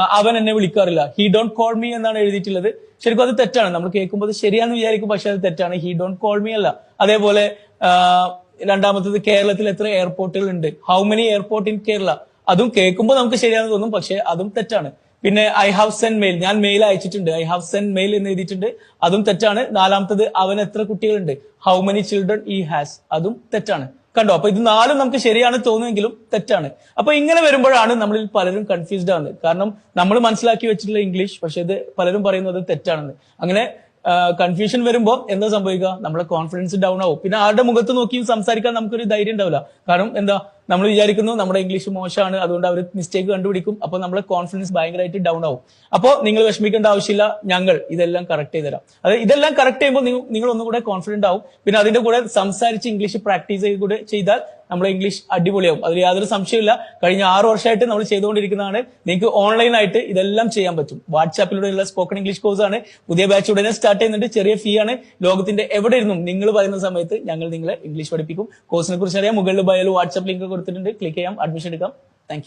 അവൻ എന്നെ വിളിക്കാറില്ല. ഹി ഡോണ്ട് കോൾ മീ എന്നാണ് എഴുതിയിട്ടുള്ളത്. ശരിക്കും അത് തെറ്റാണ്. നമ്മൾ കേൾക്കുമ്പോൾ ശരിയാന്ന് വിചാരിക്കും പക്ഷെ അത് തെറ്റാണ്. ഹി ഡോണ്ട് കോൾ മീ അല്ല. അതേപോലെ രണ്ടാമത്തത് കേരളത്തിൽ എത്ര എയർപോർട്ടുകൾ ഉണ്ട് how many airport in Kerala അതും കേൾക്കുമ്പോൾ നമുക്ക് ശരിയാണെന്ന് തോന്നും പക്ഷെ അതും തെറ്റാണ്. പിന്നെ ഐ ഹാവ് സെൻ മെയിൽ ഞാൻ മെയിൽ അയച്ചിട്ടുണ്ട്. ഐ ഹാവ് സെൻ മെയിൽ എന്ന് എഴുതിയിട്ടുണ്ട്. അതും തെറ്റാണ്. നാലാമത്തത് അവൻ എത്ര കുട്ടികളുണ്ട്? How many children he has അതും തെറ്റാണ്. കണ്ടോ? അപ്പൊ ഇത് നാലും നമുക്ക് ശരിയാണ് തോന്നുമെങ്കിലും തെറ്റാണ്. അപ്പൊ ഇങ്ങനെ വരുമ്പോഴാണ് നമ്മളിൽ പലരും കൺഫ്യൂസ്ഡ് ആവുന്നത്. കാരണം നമ്മൾ മനസ്സിലാക്കി വെച്ചിട്ടുള്ള ഇംഗ്ലീഷ് പക്ഷെ ഇത് പലരും പറയുന്നത് തെറ്റാണെന്ന്. അങ്ങനെ കൺഫ്യൂഷൻ വരുമ്പോൾ എന്താ സംഭവിക്കുക? നമ്മളെ കോൺഫിഡൻസ് ഡൗൺ ആവും. പിന്നെ ആരുടെ മുഖത്ത് നോക്കിയും സംസാരിക്കാൻ നമുക്കൊരു ധൈര്യം ഉണ്ടാവില്ല. കാരണം എന്താ? നമ്മൾ വിചാരിക്കുന്നു നമ്മുടെ ഇംഗ്ലീഷ് മോശമാണ്. അതുകൊണ്ട് അവർ മിസ്റ്റേക്ക് കണ്ടുപിടിക്കും. അപ്പൊ നമ്മളെ കോൺഫിഡൻസ് ഭയങ്കരമായിട്ട് ഡൗൺ ആവും. അപ്പോൾ നിങ്ങൾ വിഷമിക്കേണ്ട ആവശ്യമില്ല. ഞങ്ങൾ ഇതെല്ലാം കറക്റ്റ് ചെയ്ത് തരാം. അത് ഇതെല്ലാം കറക്റ്റ് ചെയ്യുമ്പോൾ നിങ്ങൾ ഒന്നുകൂടെ കോൺഫിഡന്റ് ആവും. പിന്നെ അതിന്റെ കൂടെ സംസാരിച്ച് ഇംഗ്ലീഷ് പ്രാക്ടീസ് ചെയ്ത് ചെയ്താൽ നമ്മുടെ ഇംഗ്ലീഷ് അടിപൊളിയാവും. അതിൽ യാതൊരു സംശയമില്ല കഴിഞ്ഞ ആറ് വർഷമായിട്ട് നമ്മൾ ചെയ്തുകൊണ്ടിരിക്കുന്നതാണ്. നിങ്ങൾക്ക് ഓൺലൈൻ ആയിട്ട് ഇതെല്ലാം ചെയ്യാൻ പറ്റും. വാട്സാപ്പിലൂടെയുള്ള സ്പോക്കൺ ഇംഗ്ലീഷ് കോഴ്സ് ആണ്. പുതിയ ബാച്ച് ഉടനെ സ്റ്റാർട്ട് ചെയ്യുന്നുണ്ട്. ചെറിയ ഫീ ആണ്. ലോകത്തിന്റെ എവിടെ ഇരുന്നും നിങ്ങൾ പറയുന്ന സമയത്ത് ഞങ്ങൾ നിങ്ങളെ ഇംഗ്ലീഷ് പഠിപ്പിക്കും. കോഴ്സിനെ കുറിച്ച് അറിയാം. മുകളിൽ ബയോയിൽ വാട്സാപ്പ് ലിങ്ക് കൊടുത്തിട്ടുണ്ട്. ക്ലിക്ക് ചെയ്യാം. അഡ്മിഷൻ എടുക്കാം. താങ്ക്